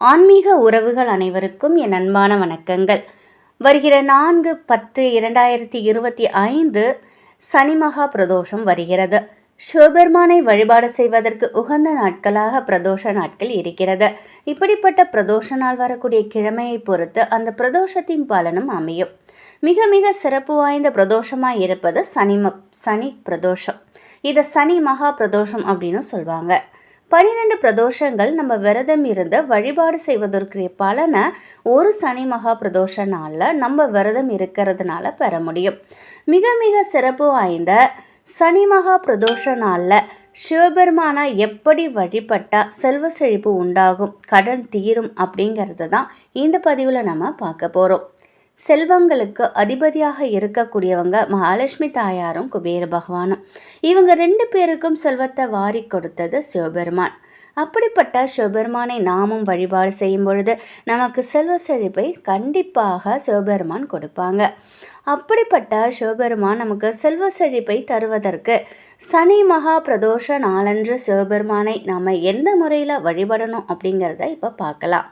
ஆன்மீக உறவுகள் அனைவருக்கும் என் அன்பான வணக்கங்கள். வருகிற நான்கு பத்து இரண்டாயிரத்தி இருபத்தி ஐந்து சனி மகா பிரதோஷம் வருகிறது. சிவபெருமானை வழிபாடு செய்வதற்கு உகந்த நாட்களாக பிரதோஷ நாட்கள் இருக்கிறது. இப்படிப்பட்ட பிரதோஷ நாள் வரக்கூடிய கிழமையை பொறுத்து அந்த பிரதோஷத்தின் பலனும் அமையும். மிக மிக சிறப்பு வாய்ந்த பிரதோஷமாக இருப்பது சனி ம சனி பிரதோஷம். இதை சனி மகா பிரதோஷம் அப்படின்னு சொல்லுவாங்க பனிரெண்டு பிரதோஷங்கள் நம்ம விரதம் இருந்து வழிபாடு செய்வதற்குரிய பலனை ஒரு சனி மகா பிரதோஷ நாளில் நம்ம விரதம் இருக்கிறதுனால பெற முடியும். மிக மிக சிறப்பு வாய்ந்த சனி மகா பிரதோஷ நாளில் சிவபெருமானை எப்படி வழிபட்டால் செல்வ செழிப்பு உண்டாகும் கடன் தீரும் அப்படிங்கிறது தான் இந்த பதிவில் நம்ம பார்க்க போகிறோம் செல்வங்களுக்கு அதிபதியாக இருக்கக்கூடியவங்க மகாலட்சுமி தாயாரும் குபேர பகவானும். இவங்க ரெண்டு பேருக்கும் செல்வத்தை வாரி கொடுத்தது சிவபெருமான். அப்படிப்பட்ட சிவபெருமானை நாமும் வழிபாடு செய்யும் பொழுது நமக்கு செல்வ செழிப்பை கண்டிப்பாக சிவபெருமான் கொடுப்பாங்க. அப்படிப்பட்ட சிவபெருமான் நமக்கு செல்வ செழிப்பை தருவதற்கு சனி மகா பிரதோஷ நாளன்று சிவபெருமானை நாம் எந்த முறையில் வழிபடணும் அப்படிங்கிறத இப்போ பார்க்கலாம்.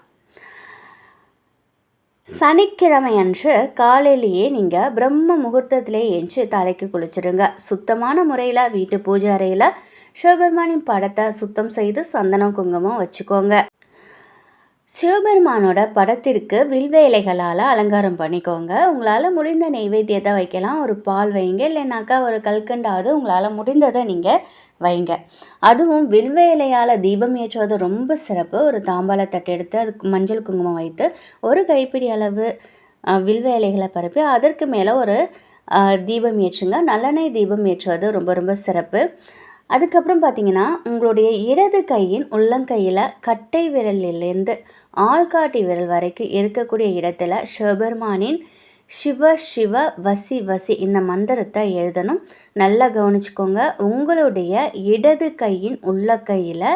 சனிக்கிழமை அன்று காலையிலேயே நீங்கள் பிரம்ம முகூர்த்தத்திலே எஞ்சி தலைக்கு குளிச்சிடுங்க சுத்தமான முறையில் வீட்டு பூஜை அறையில் சிவபெருமானின் படத்தை சுத்தம் செய்து சந்தனம் குங்குமம் வச்சுக்கோங்க. சிவபெருமானோட படத்திற்கு வில்வேலைகளால் அலங்காரம் பண்ணிக்கோங்க. உங்களால் முடிந்த நெய்வேத்தியத்தை வைக்கலாம். ஒரு பால் வைங்க. இல்லைனாக்கா ஒரு கல்கண்டாவது உங்களால் முடிந்ததை நீங்கள் வைங்க. அதுவும் வில்வேலையால் தீபம் ஏற்றுவது ரொம்ப சிறப்பு. ஒரு தாம்பாளத்தட்டு எடுத்து அதுக்கு மஞ்சள் குங்குமம் வைத்து ஒரு கைப்பிடி அளவு வில்வேலைகளை பரப்பி அதற்கு மேலே ஒரு தீபம் ஏற்றுங்க. நல்லெண்ணெய் தீபம் ஏற்றுவது ரொம்ப ரொம்ப சிறப்பு. அதுக்கப்புறம் பார்த்தீங்கன்னா உங்களுடைய இடது கையின் உள்ளங்கையில் கட்டை விரலிலேருந்து ஆள்காட்டி விரல் வரைக்கும் இருக்கக்கூடிய இடத்துல சிவபெருமானின் சிவ சிவ வசி வசி இந்த மந்திரத்தை எழுதணும். நல்லா கவனிச்சுக்கோங்க. உங்களுடைய இடது கையின் உள்ள கையில்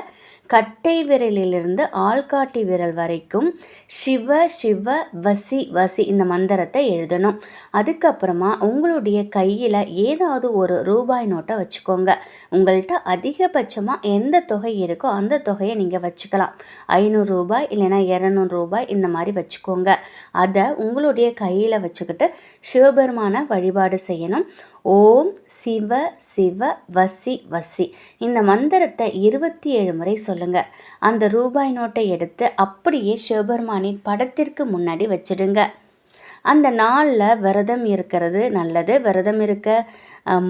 கட்டை விரலிலிருந்து ஆள்காட்டி விரல் வரைக்கும் சிவ சிவ வசி வசி இந்த மந்திரத்தை எழுதணும். அதுக்கப்புறமா உங்களுடைய கையில் ஏதாவது ஒரு ரூபாய் நோட்டை வச்சுக்கோங்க. உங்கள்கிட்ட அதிகபட்சமாக எந்த தொகை இருக்கோ அந்த தொகையை நீங்கள் வச்சுக்கலாம். ஐநூறு ரூபாய் இல்லைன்னா இரநூறு ரூபாய் இந்த மாதிரி வச்சுக்கோங்க. அதை உங்களுடைய கையில் வச்சுக்கிட்டு சிவபெருமான வழிபாடு செய்யணும். ஓம் சிவ சிவ வசி வசி. இந்த மந்திரத்தை இருபத்தி ஏழு முறை சொல்லுங்க. அந்த ரூபாய் நோட்டை எடுத்து அப்படியே சிவபெருமானின் படத்திற்கு முன்னாடி வச்சிடுங்க. அந்த நாளில் விரதம் இருக்கிறது நல்லது. விரதம் இருக்க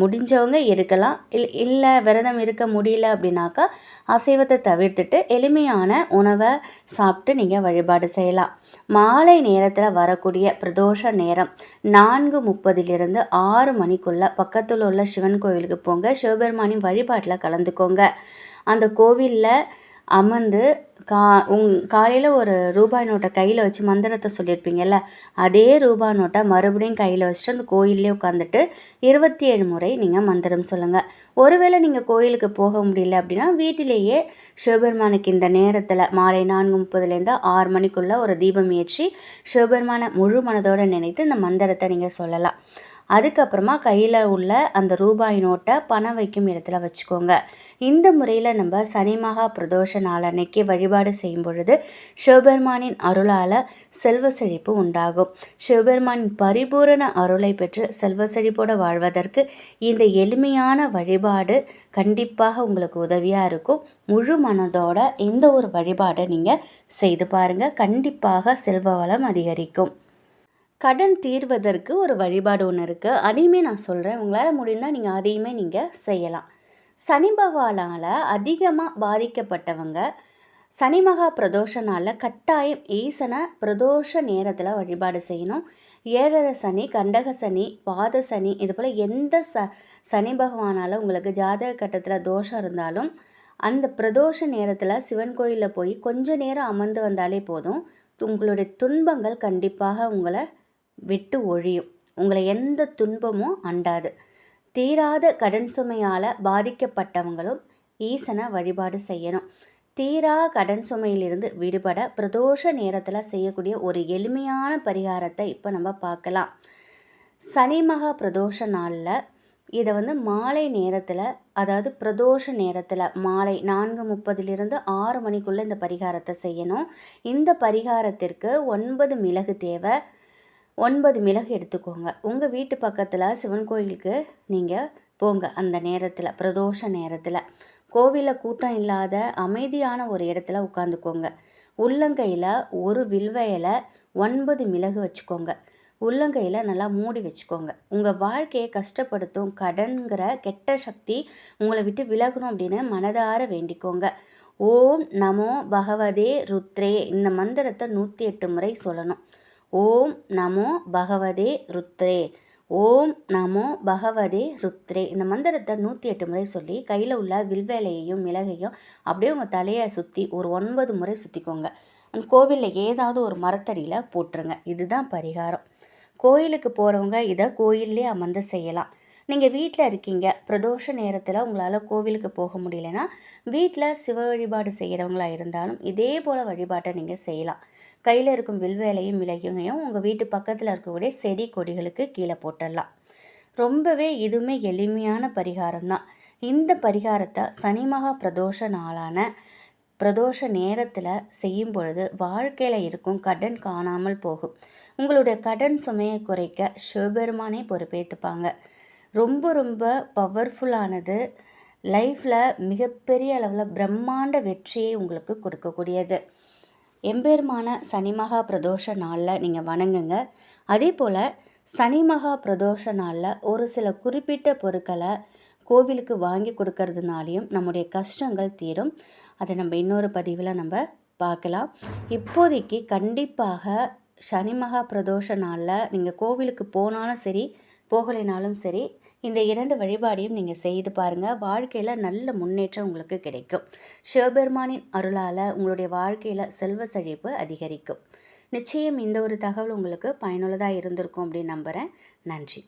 முடிஞ்சவங்க இருக்கலாம் இல் இல்லை விரதம் இருக்க முடியல அப்படின்னாக்கா அசைவத்தை தவிர்த்துட்டு எளிமையான உணவை சாப்பிட்டு நீங்கள் வழிபாடு செய்யலாம். மாலை நேரத்தில் வரக்கூடிய பிரதோஷ நேரம் நான்கு முப்பதிலிருந்து ஆறு மணிக்குள்ளே பக்கத்தில் உள்ள சிவன் கோவிலுக்கு போங்க. சிவபெருமானின் வழிபாட்டில் கலந்துக்கோங்க. அந்த கோவிலில் அமர்ந்து கா உங் காலையில் ஒரு ரூபாய் நோட்டை கையில் வச்சு மந்திரத்தை சொல்லியிருப்பீங்கல்ல அதே ரூபாய் நோட்டை மறுபடியும் கையில் வச்சுட்டு அந்த கோயிலே உட்காந்துட்டு இருபத்தி ஏழு முறை நீங்கள் மந்திரம் சொல்லுங்கள் ஒருவேளை நீங்கள் கோயிலுக்கு போக முடியல அப்படின்னா வீட்டிலேயே சிவபெருமானுக்கு இந்த நேரத்தில் மாலை நான்கு முப்பதுலேருந்து ஆறு மணிக்குள்ளே ஒரு தீபம் ஏற்றி சிவபெருமானை முழு மனதோடு நினைத்து இந்த மந்திரத்தை நீங்கள் சொல்லலாம். அதுக்கப்புறமா கையில் உள்ள அந்த ரூபாய் நோட்டை பணம் வைக்கும் இடத்துல வச்சுக்கோங்க. இந்த முறையில் நம்ம சனி மகா பிரதோஷ நாள் அன்னைக்கு வழிபாடு செய்யும் பொழுது சிவபெருமானின் அருளால் செல்வ செழிப்பு உண்டாகும். சிவபெருமானின் பரிபூரண அருளை பெற்று செல்வ செழிப்போடு வாழ்வதற்கு இந்த எளிமையான வழிபாடு கண்டிப்பாக உங்களுக்கு உதவியாக இருக்கும். முழு மனதோட இந்த ஒரு வழிபாடை நீங்கள் செய்து பாருங்கள் கண்டிப்பாக செல்வ வளம் அதிகரிக்கும். கடன் தீர்வதற்கு ஒரு வழிபாடு ஒன்று இருக்குது அதையுமே நான் சொல்கிறேன் உங்களால் முடிந்தால் நீங்கள் அதையுமே நீங்கள் செய்யலாம். சனி பகவானால் அதிகமாக பாதிக்கப்பட்டவங்க சனி மகா பிரதோஷனால் கட்டாயம் ஈசனை பிரதோஷ நேரத்தில் வழிபாடு செய்யணும். ஏழரை சனி கண்டக சனி பாத சனி இது போல் எந்த ச சனி பகவானால் உங்களுக்கு ஜாதக கட்டத்தில் தோஷம் இருந்தாலும் அந்த பிரதோஷ நேரத்தில் சிவன் கோயிலில் போய் கொஞ்ச நேரம் அமர்ந்து வந்தாலே போதும். உங்களுடைய துன்பங்கள் கண்டிப்பாக உங்களை விட்டு ஒழியும். உங்களை எந்த துன்பமும் அண்டாது. தீராத கடன் சுமையால் பாதிக்கப்பட்டவங்களும் ஈசனை வழிபாடு செய்யணும். தீரா கடன் சுமையிலிருந்து விடுபட பிரதோஷ நேரத்தில் செய்யக்கூடிய ஒரு எளிமையான பரிகாரத்தை இப்போ நம்ம பார்க்கலாம். சனி மகா பிரதோஷ நாளில் இதை வந்து மாலை நேரத்தில் அதாவது பிரதோஷ நேரத்தில் மாலை நான்கு முப்பதிலிருந்து ஆறு மணிக்குள்ளே இந்த பரிகாரத்தை செய்யணும். இந்த பரிகாரத்திற்கு ஒன்பது மிளகு தேவை ஒன்பது மிளகு எடுத்துக்கோங்க. உங்கள் வீட்டு பக்கத்தில் சிவன் கோயிலுக்கு நீங்கள் போங்க அந்த நேரத்தில் பிரதோஷ நேரத்தில். கோவிலில் கூட்டம் இல்லாத அமைதியான ஒரு இடத்துல உட்காந்துக்கோங்க. உள்ளங்கையில் ஒரு வில்வையில் ஒன்பது மிளகு வச்சுக்கோங்க. உள்ளங்கையில் நல்லா மூடி வச்சுக்கோங்க. உங்கள் வாழ்க்கையை கஷ்டப்படுத்தும் கடன்கிற கெட்ட சக்தி உங்களை விட்டு விலகணும் அப்படின்னு மனதார வேண்டிக்கோங்க. ஓம் நமோ பகவதே ருத்ரே. இந்த மந்திரத்தை நூற்றி எட்டு முறை சொல்லணும். ஓம் நமோ பகவதே ருத்ரே. ஓம் நமோ பகவதே ருத்ரே. இந்த மந்திரத்தை நூற்றி எட்டு முறை சொல்லி கையில் உள்ள வில்வேலையையும் மிளகையும் அப்படியே உங்கள் தலையை சுற்றி ஒரு ஒன்பது முறை சுற்றிக்கோங்க அந்த கோவிலில் ஏதாவது ஒரு மரத்தடியில் போட்டுருங்க. இதுதான் பரிகாரம். கோயிலுக்கு போகிறவங்க இதை கோயிலே அமர்ந்து செய்யலாம். நீங்கள் வீட்டில் இருக்கீங்க. பிரதோஷ நேரத்தில் உங்களால் கோவிலுக்கு போக முடியலன்னா வீட்டில் சிவ வழிபாடு செய்கிறவங்களா இருந்தாலும் இதே போல் வழிபாட்டை நீங்கள் செய்யலாம். கையில் இருக்கும் வில்வேலையும் விலகையும் உங்கள் வீட்டு பக்கத்தில் இருக்கக்கூடிய செடி கொடிகளுக்கு கீழே போட்டுடலாம் ரொம்பவே இதுவுமே எளிமையான பரிகாரம் தான் இந்த பரிகாரத்தை சனி மகா பிரதோஷ நாளான பிரதோஷ நேரத்தில் செய்யும் பொழுது வாழ்க்கையில் இருக்கும் கடன் காணாமல் போகும். உங்களுடைய கடன் சுமையை குறைக்க சிவபெருமானே பொறுப்பேற்றுப்பாங்க ரொம்ப ரொம்ப பவர்ஃபுல்லானது லைஃப்பில் மிகப்பெரிய அளவில் பிரம்மாண்ட வெற்றியை உங்களுக்கு கொடுக்கக்கூடியது. எம்பெருமான சனிமகா பிரதோஷ நாளில் நீங்கள் வணங்குங்க. அதே போல் சனிமகா பிரதோஷ நாளில் ஒரு சில குறிப்பிட்ட பொருட்களை கோவிலுக்கு வாங்கி கொடுக்கறதுனாலையும் நம்முடைய கஷ்டங்கள் தீரும். அதை நம்ம இன்னொரு பதிவில் நம்ம பார்க்கலாம். இப்போதைக்கு கண்டிப்பாக சனி மகா பிரதோஷ நாளில் நீங்கள் கோவிலுக்கு போனாலும் சரி போகலைனாலும் சரி இந்த இரண்டு வழிபாடையும் நீங்கள் செய்து பாருங்கள் வாழ்க்கையில் நல்ல முன்னேற்றம் உங்களுக்கு கிடைக்கும். சிவபெருமானின் அருளால் உங்களுடைய வாழ்க்கையில் செல்வ செழிப்பு அதிகரிக்கும். நிச்சயம் இந்த ஒரு தகவல் உங்களுக்கு பயனுள்ளதாக இருந்திருக்கும் அப்படின்னு நம்புகிறேன் நன்றி.